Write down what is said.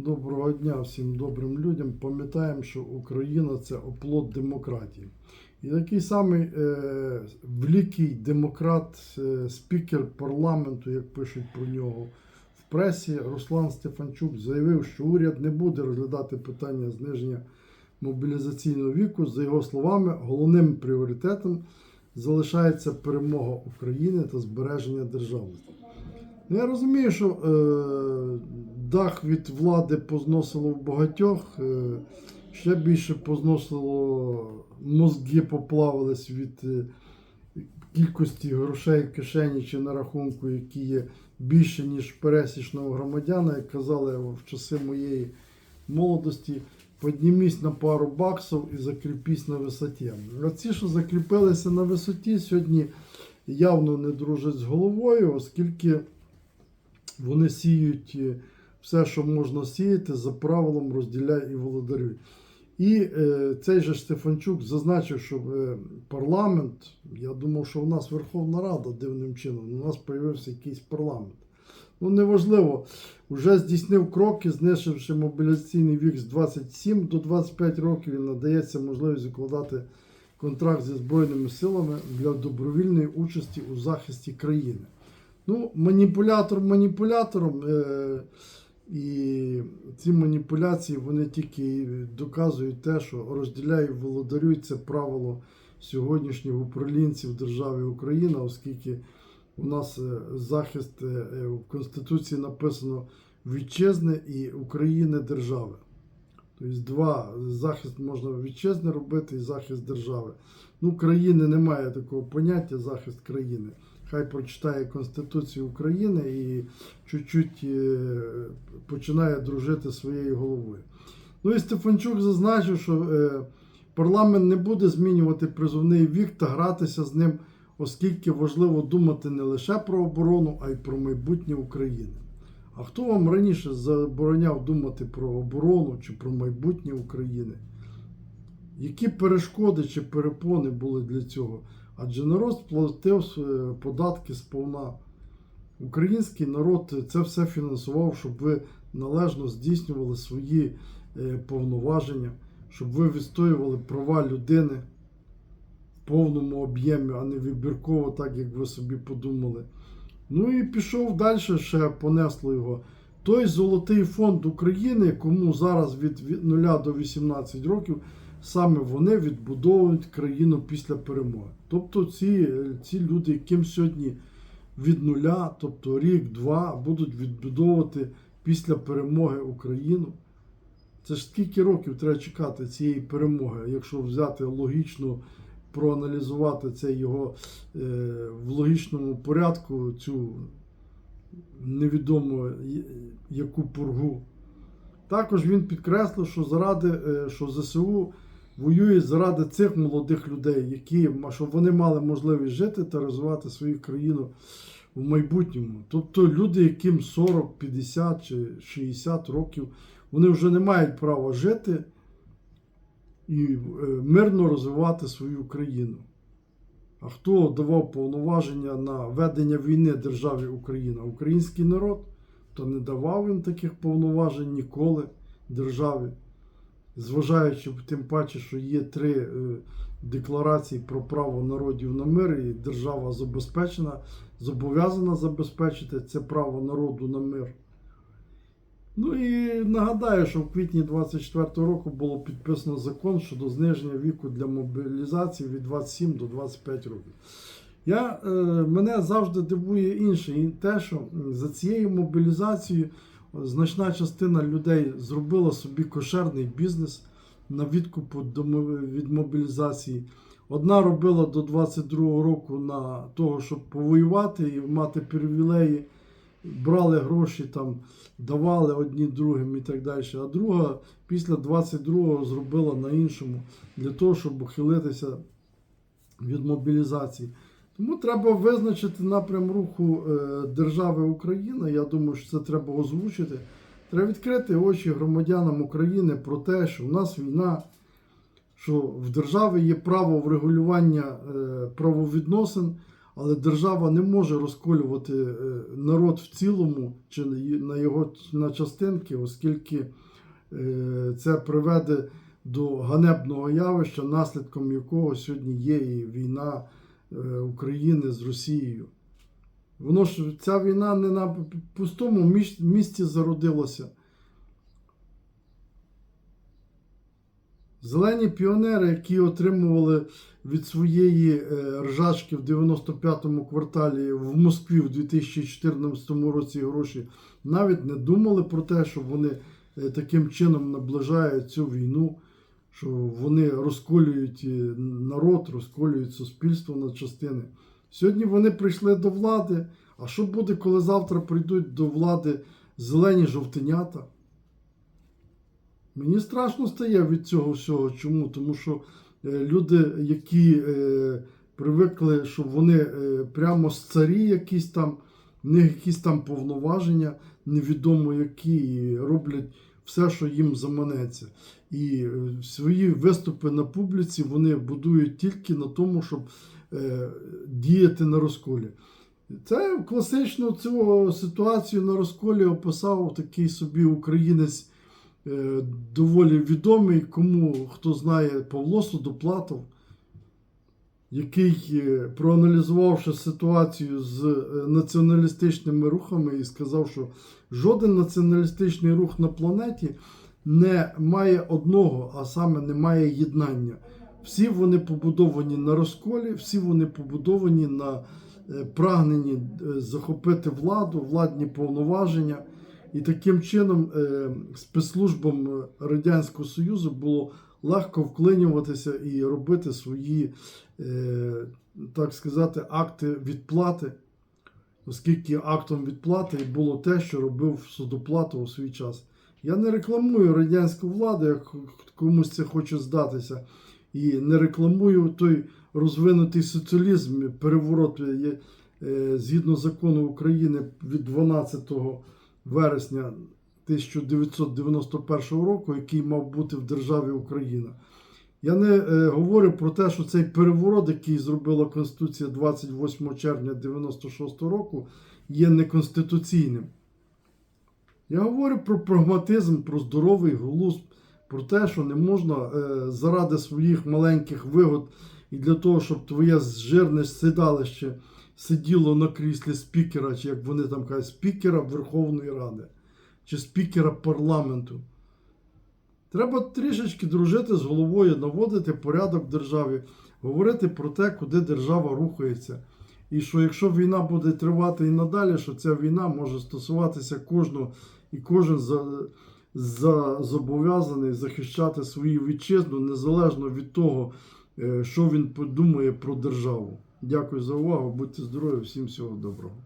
Доброго дня всім добрим людям. Пам'ятаємо, що Україна це оплот демократії. І такий самий е, великий демократ, е, спікер парламенту, як пишуть про нього в пресі, Руслан Стефанчук заявив, що уряд не буде розглядати питання зниження мобілізаційного віку. За його словами, головним пріоритетом залишається перемога України та збереження державності. Ну, я розумію, що е, дах від влади позносило в багатьох, е, ще більше позносило, мозги поплавились від е, кількості грошей в кишені чи на рахунку, які є більше, ніж пересічного громадяна, як казали в часи моєї молодості. Піднімісь на пару баксів і закріпісь на висоті. А ці, що закріпилися на висоті, сьогодні явно не дружать з головою, оскільки вони сіють е, все, що можна сіяти, за правилом розділяй і володарюй. І е, цей же Стефанчук зазначив, що е, парламент, я думав, що в нас Верховна Рада дивним чином, у нас з'явився якийсь парламент. Ну, неважливо, вже здійснив кроки, знищивши мобілізаційний вік з 27 до 25 років, і надається можливість укладати контракт зі Збройними силами для добровільної участі у захисті країни. Ну, маніпулятор маніпулятором. Е- і ці маніпуляції вони тільки доказують те, що розділяй, володарюй це правило сьогоднішніх управлінців держави Україна, оскільки у нас е, захист е, е, в Конституції написано вітчизни і України держави. Тобто два захист можна вітчизни робити і захист держави. Ну, країни немає такого поняття захист країни. Хай прочитає Конституцію України і чуть-чуть е, починає дружити своєю головою. Ну і Стефанчук зазначив, що е, парламент не буде змінювати призовний вік та гратися з ним, оскільки важливо думати не лише про оборону, а й про майбутнє України. А хто вам раніше забороняв думати про оборону чи про майбутнє України? Які перешкоди чи перепони були для цього? Адже народ сплатив е, податки сповна. Український народ це все фінансував, щоб ви належно здійснювали свої е, повноваження, щоб ви відстоювали права людини в повному об'ємі, а не вибірково, так як ви собі подумали. Ну і пішов далі, ще понесло його. Той золотий фонд України, кому зараз від 0 до 18 років, саме вони відбудовують країну після перемоги. Тобто ці, ці люди, яким сьогодні від нуля, тобто рік-два, будуть відбудовувати після перемоги Україну. Це ж скільки років треба чекати цієї перемоги, якщо взяти логічно, проаналізувати це його е, в логічному порядку, цю невідому яку пургу. Також він підкреслив, що заради, е, що ЗСУ воює заради цих молодих людей, які, щоб вони мали можливість жити та розвивати свою країну в майбутньому. Тобто люди, яким 40, 50 чи 60 років, вони вже не мають права жити і е, мирно розвивати свою країну. Хто давав повноваження на ведення війни державі Україна? Український народ, то не давав він таких повноважень ніколи державі зважаючи тим паче, що є три е, декларації про право народів на мир, і держава забезпечена, зобов'язана забезпечити це право народу на мир. Ну і нагадаю, що в квітні 24 року було підписано закон щодо зниження віку для мобілізації від 27 до 25 років. Я, е, Мене завжди дивує інше, і те, що за цією мобілізацією значна частина людей зробила собі кошерний бізнес на відкупу від мобілізації. Одна робила до 22-го року на того, щоб повоювати і мати привілеї, брали гроші, там, давали одні другим і так далі. А друга після 22-го зробила на іншому для того, щоб ухилитися від мобілізації. Тому треба визначити напрям руху е, держави Україна. Я думаю, що це треба озвучити. Треба відкрити очі громадянам України про те, що в нас війна, що в державі є право врегулювання е, правовідносин, Але держава не може розколювати е, народ в цілому чи на його на частинки, оскільки е, це приведе до ганебного явища, наслідком якого сьогодні є і війна е, України з Росією. Воно ж ця війна не на пустому міс- місці зародилася. Зелені піонери, які отримували від своєї е, ржачки в 95-му кварталі в Москві в 2014 році гроші, навіть не думали про те, що вони е, таким чином наближають цю війну, що вони розколюють е, народ, розколюють суспільство на частини. Сьогодні вони прийшли до влади. А що буде, коли завтра прийдуть до влади зелені жовтенята? Мені страшно стає від цього всього. Чому? Тому що е, люди, які е, привикли, що вони е, прямо з царі якісь там, в них якісь там повноваження, невідомо які, і роблять все, що їм заманеться. І е, свої виступи на публіці вони будують тільки на тому, щоб е, діяти на розколі. Це класично цю ситуацію на розколі описав такий собі українець доволі відомий, кому хто знає Павло Судоплатов, який, е, проаналізувавши ситуацію з е, націоналістичними рухами, і сказав, що жоден націоналістичний рух на планеті не має одного, а саме не має єднання. Всі вони побудовані на розколі, всі вони побудовані на е, прагненні е, захопити владу, владні повноваження. І таким чином е, спецслужбам Радянського Союзу було легко вклинюватися і робити свої, е, так сказати, акти відплати, оскільки актом відплати було те, що робив Судоплатов у свій час. Я не рекламую радянську владу, як комусь це хоче здатися, і не рекламую той розвинутий соціалізм, переворот е, згідно закону України від 12 вересня 1991 року, який мав бути в державі Україна. Я не е, говорю про те, що цей переворот, який зробила Конституція 28 червня 96 року, є неконституційним. Я говорю про прагматизм, про здоровий глузд, про те, що не можна е, заради своїх маленьких вигод і для того, щоб твоє жирне сідалище сиділо на кріслі спікера, чи як вони там кажуть, спікера Верховної Ради, чи спікера парламенту. Треба трішечки дружити з головою, наводити порядок в державі, говорити про те, куди держава рухається. І що якщо війна буде тривати і надалі, що ця війна може стосуватися кожного, і кожен за, за, зобов'язаний захищати свою вітчизну незалежно від того, е, що він подумає про державу. Дякую за увагу, будьте здорові, всім всього доброго.